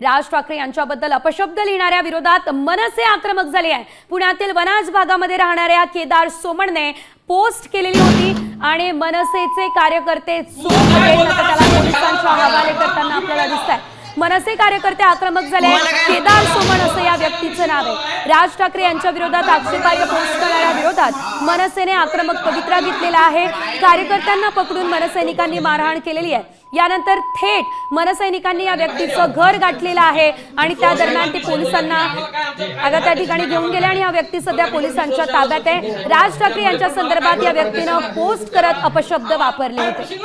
राज ठाकरे यांच्याबद्दल अपशब्द लिहिणाऱ्या विरोधात मनसे आक्रमक झाले आहे पुण्यातील वनाज भागामध्ये राहणाऱ्या केदार सोमणने पोस्ट केलेली होती आणि मनसेचे कार्यकर्ते पोलिसांच्या हवाले करताना आपल्याला दिसत आहे मनसे कार्यकर्ते आक्रमक झाले. केदार सोमण असं या व्यक्तीचं नाव आहे. राज ठाकरे यांच्या विरोधात आक्षेपार्ह पोस्ट करणाऱ्या विरोधात मनसेने आक्रमक पवित्रा घेतलेला आहे. कार्यकर्त्यांना पकडून मनसैनिकांनी मारहाण केलेली आहे. यानंतर थेट मनसैनिकांनी या व्यक्तीचं घर गाठलेलं आहे आणि त्या दरम्यान ते पोलिसांना आता त्या ठिकाणी घेऊन गेले आणि हा व्यक्ती सध्या पोलिसांच्या ताब्यात आहे. राज ठाकरे यांच्या संदर्भात या व्यक्तीनं पोस्ट करत अपशब्द वापरले होते.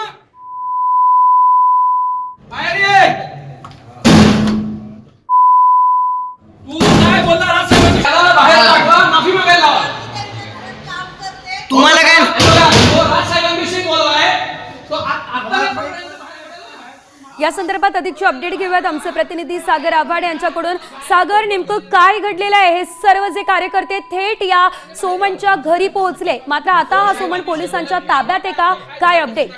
या संदर्भात अधिकची अपडेट घेऊयात. आमचे प्रतिनिधी सागर आव्हाड यांच्याकडून. सागर नेमकं काय घडलेलं आहे? हे सर्व जे कार्यकर्ते थेट या सोमनच्या घरी पोहोचले. मात्र आता हा सोमन पोलिसांच्या ताब्यात आहे का? काय अपडेट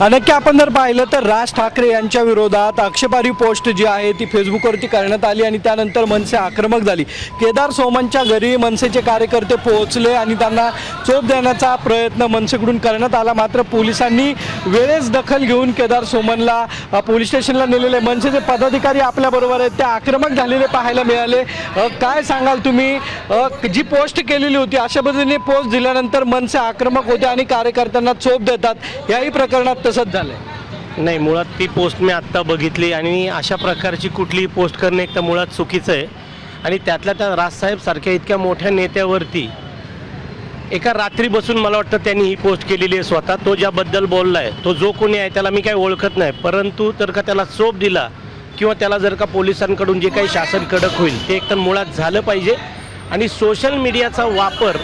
नक्की आपण जर पाहिलं तर राज ठाकरे यांच्या विरोधात आक्षेपारी पोस्ट जी आहे ती फेसबुकवरती करण्यात आली आणि त्यानंतर मनसे आक्रमक झाली. केदार सोमनच्या घरी मनसेचे कार्यकर्ते पोहोचले आणि त्यांना चोप देण्याचा प्रयत्न मनसेकडून करण्यात आला. मात्र पोलिसांनी वेळेस दखल घेऊन केदार सोमनला पोलीस स्टेशनला नेलेले. मनसेचे पदाधिकारी आपल्याबरोबर आहेत. ते आक्रमक झालेले पाहायला मिळाले. काय सांगाल तुम्ही? जी पोस्ट केलेली होती अशा पद्धतीने पोस्ट दिल्यानंतर मनसे आक्रमक होते आणि कार्यकर्त्यांना चोप देतात. याही प्रकरणात तसंच झालंय. नाही मुळात ती पोस्ट मी आत्ता बघितली आणि अशा प्रकारची कुठलीही पोस्ट करणे एक तर मुळात चुकीचं आहे. आणि त्यातल्या त्या राजसाहेबसारख्या इतक्या मोठ्या नेत्यावरती एका रात्री बसून मला वाटतं त्यांनी ही पोस्ट केलेली आहे स्वतः. तो ज्याबद्दल बोलला आहे तो जो कोणी आहे त्याला मी काही ओळखत नाही. परंतु जर का त्याला चोप दिला किंवा त्याला जर का पोलिसांकडून जे काही शासन कडक होईल ते एकतर मुळात झालं पाहिजे. आणि सोशल मीडियाचा वापर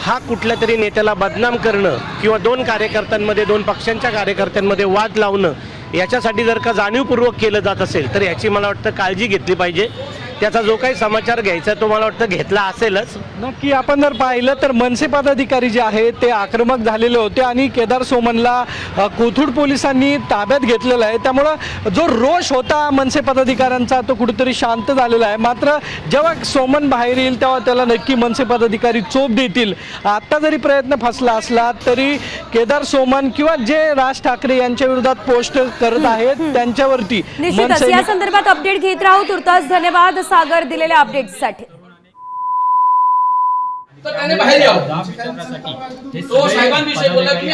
हा कुठल्या तरी नेत्याला बदनाम करणं किंवा दोन कार्यकर्त्यांमध्ये दोन पक्षांच्या कार्यकर्त्यांमध्ये वाद लावणं याच्यासाठी जर का जाणीवपूर्वक केलं जात असेल तर याची मला वाटतं काळजी घेतली पाहिजे. त्याचा जो काही समाचार घ्यायचा तो मला वाटतं घेतला असेलच. नक्की आपण जर पाहिलं तर मनसे पदाधिकारी जे आहेत ते आक्रमक झालेले होते आणि केदार सोमनला कोथरूड पोलिसांनी ताब्यात घेतलेलं आहे. त्यामुळं जो रोष होता मनसे पदाधिकाऱ्यांचा तो कुठेतरी शांत झालेला आहे. मात्र जेव्हा सोमन बाहेर येईल तेव्हा त्याला नक्की मनसे पदाधिकारी चोप देतील. आता जरी प्रयत्न फसला असला तरी केदार सोमन किंवा जे राज ठाकरे यांच्या विरोधात पोस्ट करत आहेत त्यांच्यावरती या संदर्भात अपडेट घेत राहू तुर्तास. धन्यवाद. सागर दिलेल्या अपडेटसाठी तर त्याने बाहेर यावं. तो साहेबांविषयी बोलला की मी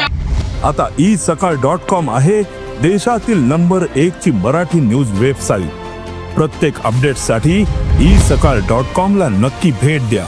आता ई सकाळ डॉट कॉम आहे देशातील नंबर एक ची मराठी न्यूज वेबसाईट प्रत्येक अपडेटसाठी ई सकाळ डॉट कॉम ला नक्की भेट द्या.